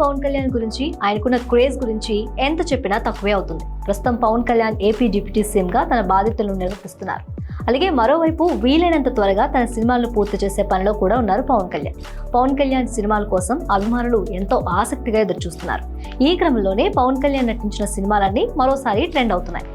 పవన్ కళ్యాణ్ గురించి ఆయనకున్న క్రేజ్ గురించి ఎంత చెప్పినా తక్కువే అవుతుంది. ప్రస్తుతం పవన్ కళ్యాణ్ ఏపీ డిప్యూటీ సీఎంగా తన బాధ్యతలను నిర్వహిస్తున్నారు అలాగే మరోవైపు వీలైనంత త్వరగా తన సినిమాలను పూర్తి చేసే పనిలో కూడా ఉన్నారు పవన్ కళ్యాణ్. పవన్ కళ్యాణ్ సినిమాల కోసం అభిమానులు ఎంతో ఆసక్తిగా ఎదురుచూస్తున్నారు. ఈ క్రమంలోనే పవన్ కళ్యాణ్ నటించిన సినిమాలన్నీ మరోసారి ట్రెండ్ అవుతున్నాయి.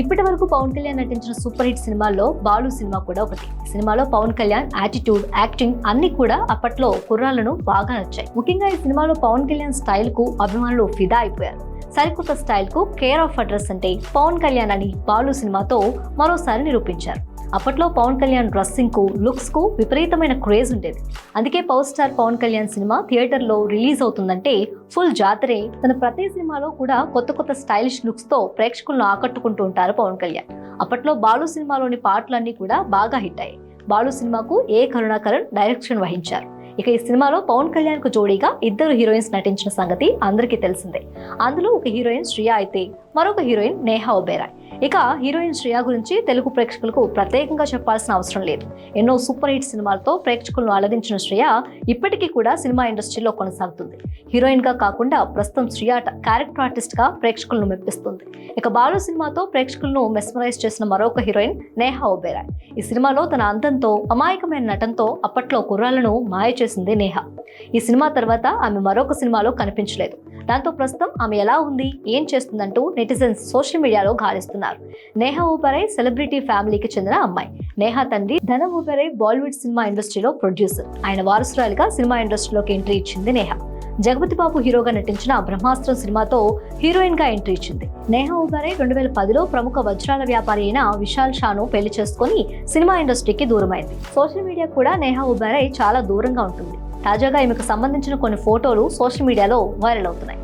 ఇప్పటి వరకు పవన్ కళ్యాణ్ నటించిన సూపర్ హిట్ సినిమాల్లో బాలు సినిమా కూడా ఒకటి. సినిమాలో పవన్ కళ్యాణ్ యాటిట్యూడ్ యాక్టింగ్ అన్ని కూడా అప్పట్లో కుర్రాలను బాగా నచ్చాయి. ముఖ్యంగా ఈ సినిమాలో పవన్ కళ్యాణ్ స్టైల్కు అభిమానులు ఫిదా అయిపోయారు. సరికొత్త స్టైల్కు కేర్ ఆఫ్ అడ్రస్ అంటే పవన్ కళ్యాణ్ అని బాలు సినిమాతో మరోసారి నిరూపించారు. అప్పట్లో పవన్ కళ్యాణ్ డ్రెస్సింగ్కు లుక్స్కు విపరీతమైన క్రేజ్ ఉండేది. అందుకే power star Pawan Kalyan cinema థియేటర్లో రిలీజ్ అవుతుందంటే ఫుల్ జాతరే. తన ప్రతి సినిమాలో కూడా కొత్త కొత్త స్టైలిష్ లుక్స్తో ప్రేక్షకులను ఆకట్టుకుంటూ ఉంటారు పవన్ కళ్యాణ్. అప్పట్లో బాలు సినిమాలోని పాటలన్నీ కూడా బాగా హిట్ అయ్యాయి. బాలు సినిమాకు ఏ కరుణాకరణ్ డైరెక్షన్ వహించారు? ఇక ఈ సినిమాలో పవన్ కళ్యాణ్కు జోడీగా ఇద్దరు హీరోయిన్స్ నటించిన సంగతి అందరికీ తెలిసిందే. అందులో ఒక హీరోయిన్ శ్రియా అయితే మరొక హీరోయిన్ నేహా ఒబేరాయ్. ఇక హీరోయిన్ శ్రియా గురించి తెలుగు ప్రేక్షకులకు ప్రత్యేకంగా చెప్పాల్సిన అవసరం లేదు. ఎన్నో సూపర్ హిట్ సినిమాలతో ప్రేక్షకులను అలరించిన శ్రేయ ఇప్పటికీ కూడా సినిమా ఇండస్ట్రీలో కొనసాగుతుంది. హీరోయిన్గా కాకుండా ప్రస్తుతం శ్రియా క్యారెక్టర్ ఆర్టిస్ట్గా ప్రేక్షకులను మెప్పిస్తుంది. ఇక బాలు సినిమాతో ప్రేక్షకులను మెస్మరైజ్ చేసిన మరొక హీరోయిన్ నేహా ఒబేరాయ్. ఈ సినిమాలో తన అందంతో అమాయకమైన నటంతో అప్పట్లో కుర్రాలను మాయ చేసింది నేహా. ఈ సినిమా తర్వాత ఆమె మరొక సినిమాలో కనిపించలేదు. దాంతో ప్రస్తుతం ఆమె ఎలా ఉంది ఏం చేస్తుందంటూ నెటిజన్స్ సోషల్ మీడియాలో గాలిస్తున్నారు. నేహా ఊపరై సెలబ్రిటీ ఫ్యామిలీకి చెందిన అమ్మాయి. నేహా తండ్రి ధన ఊపరై బాలీవుడ్ సినిమా ఇండస్ట్రీలో ప్రొడ్యూసర్. ఆయన వారసురాలుగా సినిమా ఇండస్ట్రీలోకి ఎంట్రీ ఇచ్చింది నేహా. జగపతి బాబు హీరోగా నటించిన బ్రహ్మాస్త్రం సినిమాతో హీరోయిన్గా ఎంట్రీ ఇచ్చింది. నేహా ఉబరై రెండు వేల పదిలో ప్రముఖ వజ్రాల వ్యాపారి అయిన విశాల్ షాను పెళ్ళి చేసుకుని సినిమా ఇండస్ట్రీకి దూరమైంది. సోషల్ మీడియా కూడా నేహా ఉబరై చాలా దూరంగా ఉంటుంది. తాజాగా ఈమెకు సంబంధించిన కొన్ని ఫోటోలు సోషల్ మీడియాలో వైరల్ అవుతున్నాయి.